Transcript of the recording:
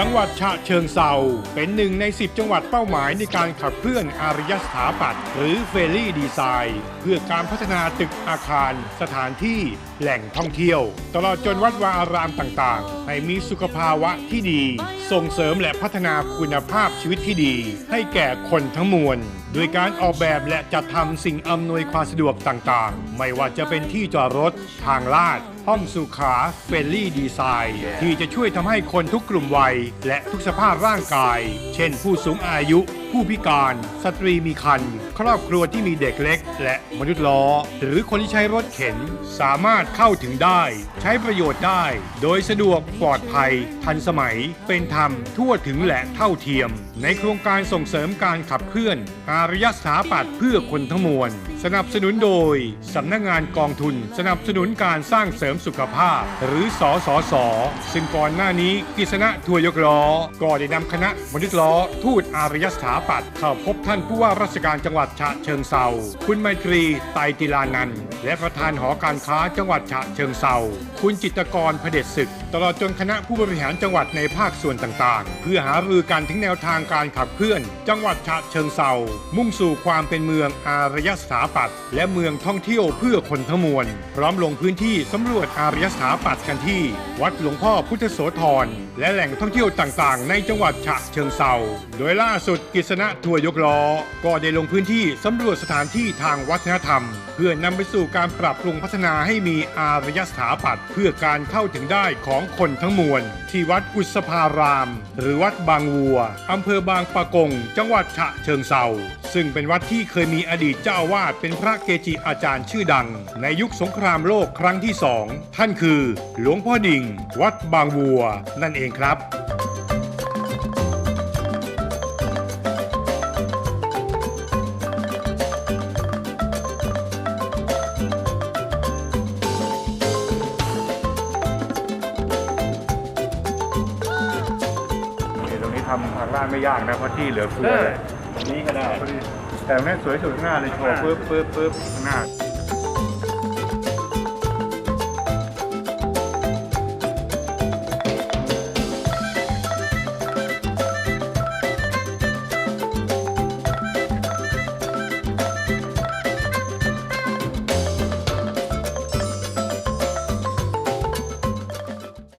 จังหวัดฉะเชิงเซาเป็นหนึ่งใน 10 จังหวัดเป้าหมายในการขับเคลื่อนอารยสถาปัตย์หรือเฟรลี่ดีไซน์ เพื่อการพัฒนาตึกอาคาร สถานที่แหล่งท่องเที่ยว ตลอดจนวัดวาอารามต่างๆ ให้มีสุขภาวะที่ดี ส่งเสริมและพัฒนาคุณภาพชีวิตที่ดี ให้แก่คนทั้งมวลโดยการออกแบบและจัดทำสิ่งอำนวยความสะดวกต่างๆ ไม่ว่าจะเป็นที่จอดรถ ทางลาด ห้องสุขาเฟรนลี่ดีไซน์ ที่จะช่วยทำให้คนทุกกลุ่มวัย และทุกสภาพร่างกาย เช่นผู้สูงอายุผู้พิการ สตรีมีครรภ์ครอบครัวที่มีเด็กเล็ก และมนุษย์ล้อ หรือคนที่ใช้รถเข็น สามารถเข้าถึงได้ ใช้ประโยชน์ได้ โดยสะดวกปลอดภัย ทันสมัย เป็นธรรม ทั่วถึงและเท่าเทียม ในโครงการส่งเสริมการขับเคลื่อน อารยสถาปัตย์เพื่อคนทั้งมวล สนับสนุนโดยสำนักงานกองทุน สนับสนุนการสร้างเสริมสุขภาพ หรือสสสซึ่งก่อนหน้านี้กฤษณะทัวยกล้อก็ได้นำคณะมนุษย์ล้อ ทูตอารยสถาปัตย์เข้าพบท่านผู้ว่าราชการจังหวัดฉะเชิงเซาคุณไมตรีไตติลานันและประธานหอการค้าจังหวัดฉะเชิงเซาคุณจิตกรพเดชศึก ตลอดจนคณะผู้บริหารจังหวัดในภาคส่วนต่างๆ เพื่อหารือกันถึงแนวทางการขับเคลื่อน จังหวัดฉะเชิงเซามุ่งสู่ความเป็นเมืองอารยสถาปัตย์และเมืองท่องเที่ยวเพื่อคนทั้งมวล พร้อมลงพื้นที่สำรวจอารยสถาปัตย์กันที่ วัดหลวงพ่อพุทธโสธรและแหล่งท่องเที่ยวต่างๆ ในจังหวัดฉะเชิงเซาโดยล่าสุดกฤษณะทัวร์ยกล้อ ก็ได้ลงพื้นที่สำรวจสถานที่ทางวัฒนธรรม เพื่อนำไปสู่การปรับปรุงพัฒนาให้มีอารยสถาปัตย์เพื่อการเข้าถึงได้ของคนทั้งมวล ที่วัดกุศภาราม หรือวัดบางวัวอำเภอบางปะกง จังหวัดฉะเชิงเซาซึ่งเป็นวัดที่เคยมีอดีตเจ้าอาวาสเป็นพระเกจิอาจารย์ชื่อดัง ในยุคสงครามโลกครั้งที่สองท่านคือ หลวงพ่อดิ่ง วัดบางวัว นั่นเองครับ ทำทางล่างไม่ยากนะเพราะที่เหลือเฟือเลยตรงนี้ก็ได้ แต่แม่สวยสุดข้างหน้าเลยโชว์ปึ๊บปึ๊บปึ๊บข้างหน้า